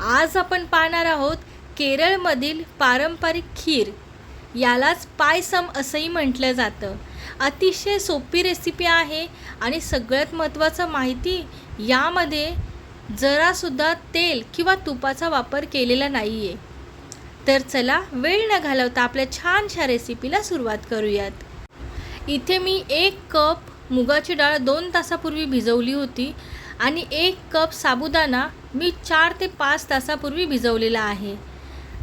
आज आपण पाहणार आहोत केरळमधील पारंपरिक खीर. यालाच पायसम असंही म्हटलं जातं. अतिशय सोपी रेसिपी आहे आणि सगळ्यात महत्त्वाचं माहिती यामध्ये जरासुद्धा तेल किंवा तुपाचा वापर केलेला नाही आहे तर चला वेळ न घालवता आपल्या छानशा रेसिपीला सुरुवात करूयात. इथे मी एक कप मुगाची डाळ दोन तासापूर्वी भिजवली होती. आणि एक कप साबुदाणा मी चार ते पाच तासापूर्वी भिजवलेला आहे.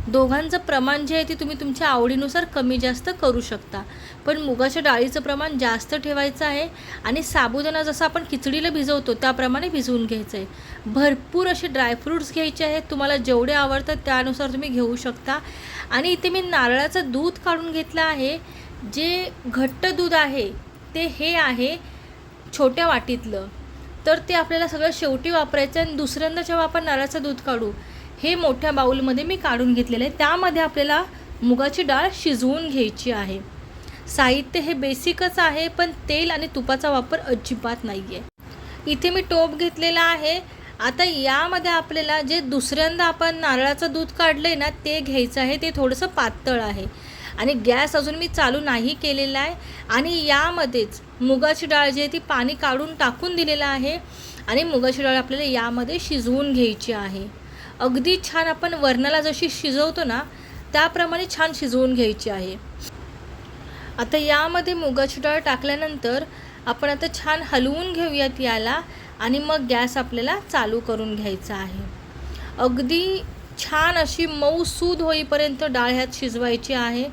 दोघांचं प्रमाण जे आहे ते तुम्ही तुमच्या आवडीनुसार कमी जास्त करू शकता. पण मुगाच्या डाळीचं प्रमाण जास्त ठेवायचं आहे आणि साबुदाणा जसं आपण खिचडीला भिजवतो त्याप्रमाणे भिजवून घ्यायचं आहे भरपूर असे ड्रायफ्रूट्स घ्यायचे आहेत तुम्हाला जेवढे आवडतात त्यानुसार तुम्ही घेऊ शकता. आणि इथे मी नारळाचं दूध काढून घेतलं आहे. जे घट्ट दूध आहे ते हे आहे छोट्या वाटीतलं. तर ते आपल्याला सगळं शेवटी वापरायचं आणि दुसऱ्यांदा जेव्हा आपण नारळाचं दूध काढू हे मोठ्या बाऊलमध्ये मी काढून घेतलेलं आहे. त्यामध्ये आपल्याला मुगाची डाळ शिजवून घ्यायची आहे. साहित्य हे बेसिकच आहे पण तेल आणि तुपाचा वापर अजिबात नाही आहे इथे मी टोप घेतलेला आहे. आता यामध्ये आपल्याला जे दुसऱ्यांदा आपण नारळाचं दूध काढलं आहे ना ते घ्यायचं आहे. ते थोडंसं पातळ आहे. आणि गॅस अजून मी चालू नाही केलेला आहे. आणि यामध्येच मुगाची डाळ जी आहे ती पाणी काढून टाकून दिलेलं आहे. आणि मुगाची डाळ आपल्याला यामध्ये शिजवून घ्यायची आहे. अगदी छान आपण वरणाला जशी शिजवतो ना त्याप्रमाणे छान शिजवून घ्यायची आहे. आता यामध्ये मुगाची डाळ टाकल्यानंतर आपण आता छान हलवून घेऊयात याला आणि मग गॅस आपल्याला चालू करून घ्यायचा आहे. अगदी छान अशी मऊसूद होईपर्यंत डाळ ह्यात शिजवायची आहे.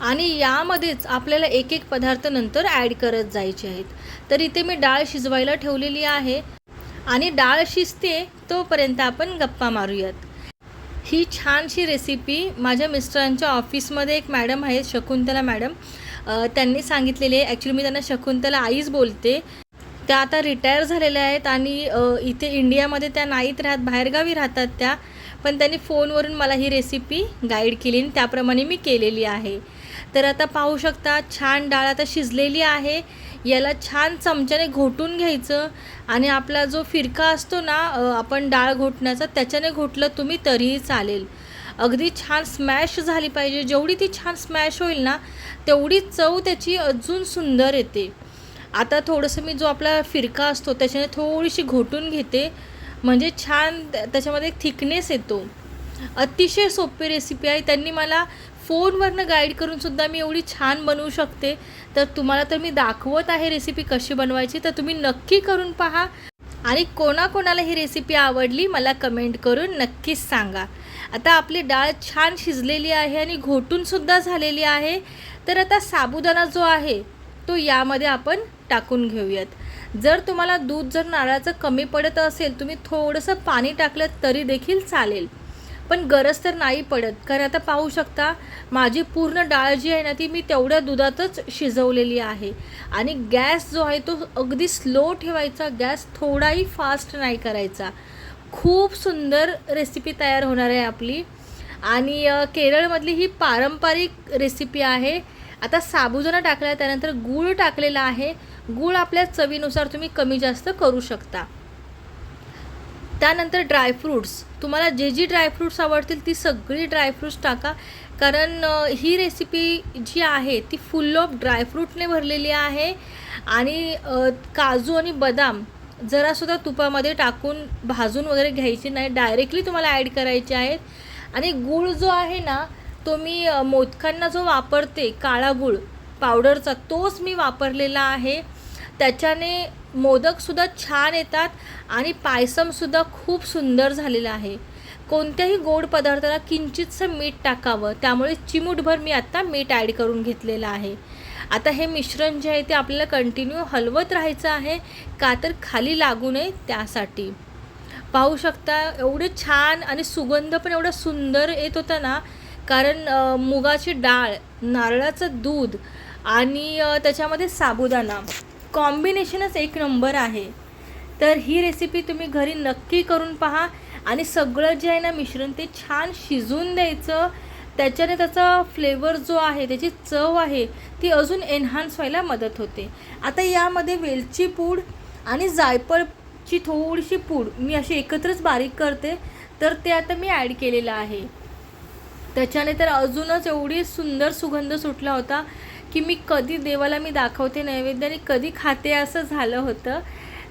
आणि यामध्येच आपल्याला एक एक पदार्थ नंतर ॲड करत जायचे आहेत. तर इथे मी डाळ शिजवायला ठेवलेली आहे. आणि डाळ शिजते तोपर्यंत आपण गप्पा मारूयात. ही छानशी रेसिपी माझ्या मिस्टरांच्या ऑफिसमध्ये एक मॅडम आहेत शकुंतला मॅडम. त्यांनी सांगितलेली आहे. ॲक्च्युली मी त्यांना शकुंतला आईच बोलते. त्या आता रिटायर झालेल्या आहेत आणि इथे इंडियामध्ये त्या नाहीत राहत बाहेरगावी राहतात त्या. पण त्यांनी फोनवरून मला ही रेसिपी गाईड केली आणि त्याप्रमाणे मी केलेली आहे. तर आता पाहू शकता छान डाळ आता शिजलेली आहे. याला छान चमच्याने घोटून घ्यायचं आणि आपला जो फिरका असतो ना आपण डाळ घोटण्याचा त्याच्याने घोटलं तुम्ही तरीही चालेल. अगदी छान स्मॅश झाली पाहिजे. जेवढी ती छान स्मॅश होईल ना तेवढी चव त्याची अजून सुंदर येते. आता थोडंसं मी जो आपला फिरका असतो त्याच्याने थोडीशी घोटून घेते. म्हणजे छान त्याच्यामध्ये थिकनेस येतो. अतिशय सोपी रेसिपी आहे. त्यांनी मला फोनवरनं गाईड करूनसुद्धा मी एवढी छान बनवू शकते. तर तुम्हाला तर मी दाखवत आहे रेसिपी कशी बनवायची. तर तुम्ही नक्की करून पहा. आणि कोणाकोणाला ही रेसिपी आवडली मला कमेंट करून नक्कीच सांगा. आता आपली डाळ छान शिजलेली आहे आणि घोटूनसुद्धा झालेली आहे. तर आता साबुदाणा जो आहे तो यामध्ये आपण टाकून घेऊयात. जर तुम्हाला दूध जर नारळाचं कमी पडत असेल तुम्ही थोडंसं पाणी टाकलं तरी देखील चालेल. पण गरज तर नाही पडत. कारण आता पाहू शकता माझी पूर्ण डाळ जी आहे ना ती मी तेवढ्या दुधातच शिजवलेली आहे. आणि गॅस जो आहे तो अगदी स्लो ठेवायचा. गॅस थोडाही फास्ट नाही करायचा. खूप सुंदर रेसिपी तयार होणार आहे आपली. आणि केरळमधली ही पारंपरिक रेसिपी आहे. आता साबुदाणा टाकला त्यानंतर गूळ टाकलेला आहे. गूळ आपल्या चवीनुसार तुम्ही कमी जास्त करू शकता. त्यानंतर ड्रायफ्रूट्स तुम्हाला जे जी ड्रायफ्रूट्स आवडतील ती सगळी ड्रायफ्रूट्स टाका. कारण ही रेसिपी जी आहे ती फुल ऑफ ड्रायफ्रूटने भरलेली आहे. आणि काजू आणि बदाम जरासुद्धा तुपामध्ये टाकून भाजून वगैरे घ्यायची नाही. डायरेक्टली तुम्हाला ॲड करायचे आहेत. आणि गूळ जो आहे ना तो मी मोदकांना जो वापरते काळा गूळ पावडरचा तोच मी वापरलेला आहे. त्याच्याने मोदकसुद्धा छान येतात आणि पायसमसुद्धा खूप सुंदर झालेलं आहे. कोणत्याही गोड पदार्थाला किंचितसं मीठ टाकावं त्यामुळे चिमूटभर मी आत्ता मीठ ॲड करून घेतलेलं आहे. आता हे मिश्रण जे आहे ते आपल्याला कंटिन्यू हलवत राहायचं आहे का तर खाली लागू नये त्यासाठी. पाहू शकता एवढे छान आणि सुगंध पण एवढा सुंदर येत होता ना कारण मुगाची डाळ नारळाचं दूध आणि त्याच्यामध्ये साबुदाणा. कॉम्बिनेशनच एक नंबर आहे. तर ही रेसिपी तुम्ही घरी नक्की करून पहा आणि सगळं जे आहे ना मिश्रण ते छान शिजून द्यायचं. त्याच्याने त्याचा फ्लेवर जो आहे त्याची चव आहे ती अजून एन्हान्स व्हायला मदत होते. आता यामध्ये वेलची पूड आणि जायफळची थोडीशी पूड मी अशी एकत्रच बारीक करते. तर ते आता मी ॲड केलेलं आहे. त्याच्याने तर अजूनच एवढी सुंदर सुगंध सुटला होता. की मी कधी देवाला मी दाखवते नैवेद्य आणि कधी खाते असं झालं होतं.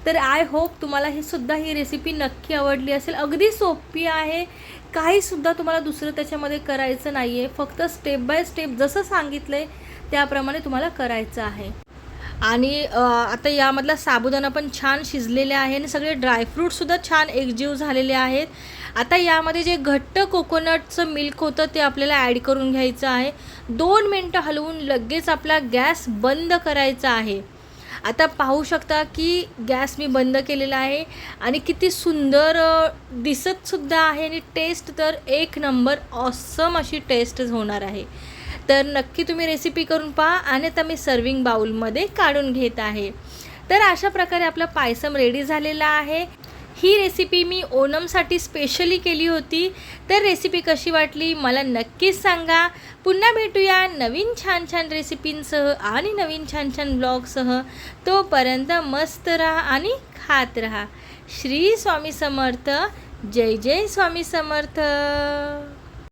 तर आय होप तुम्हाला ही सुद्धा ही रेसिपी नक्की आवडली असेल. अगदी सोपी आहे. काहीसुद्धा तुम्हाला दुसरं त्याच्यामध्ये करायचं नाही आहे फक्त स्टेप बाय स्टेप जसं सांगितलं आहे त्याप्रमाणे तुम्हाला करायचं आहे. आणि आता यामधला साबुदाणा पण छान शिजलेले आहे आणि सगळे ड्रायफ्रूटसुद्धा छान एकजीव झालेले आहेत. आता यामध्ये जे घट्ट कोकोनटचं मिल्क होतं ते आपल्याला ॲड करून घ्यायचं आहे. दोन मिनटं हलवून लगेच आपला गॅस बंद करायचा आहे. आता पाहू शकता की गॅस मी बंद केलेला आहे आणि किती सुंदर दिसतसुद्धा आहे आणि टेस्ट तर एक नंबर ऑसम अशी टेस्ट होणार आहे. तर नक्की तुम्ही रेसिपी करून पहा आणि आता मी सर्विंग बाउलमध्ये काढून घेत आहे. तर अशा प्रकारे आपला पायसम रेडी झालेला आहे. ही रेसिपी मी ओणमसाठी स्पेशली केली होती. तर रेसिपी कशी वाटली मला नक्कीच सांगा. पुन्हा भेटूया नवीन छान छान रेसिपींसह आणि नवीन छान छान ब्लॉगसह तोपर्यंत मस्त राहा आणि खात राहा. श्री स्वामी समर्थ. जय जय स्वामी समर्थ.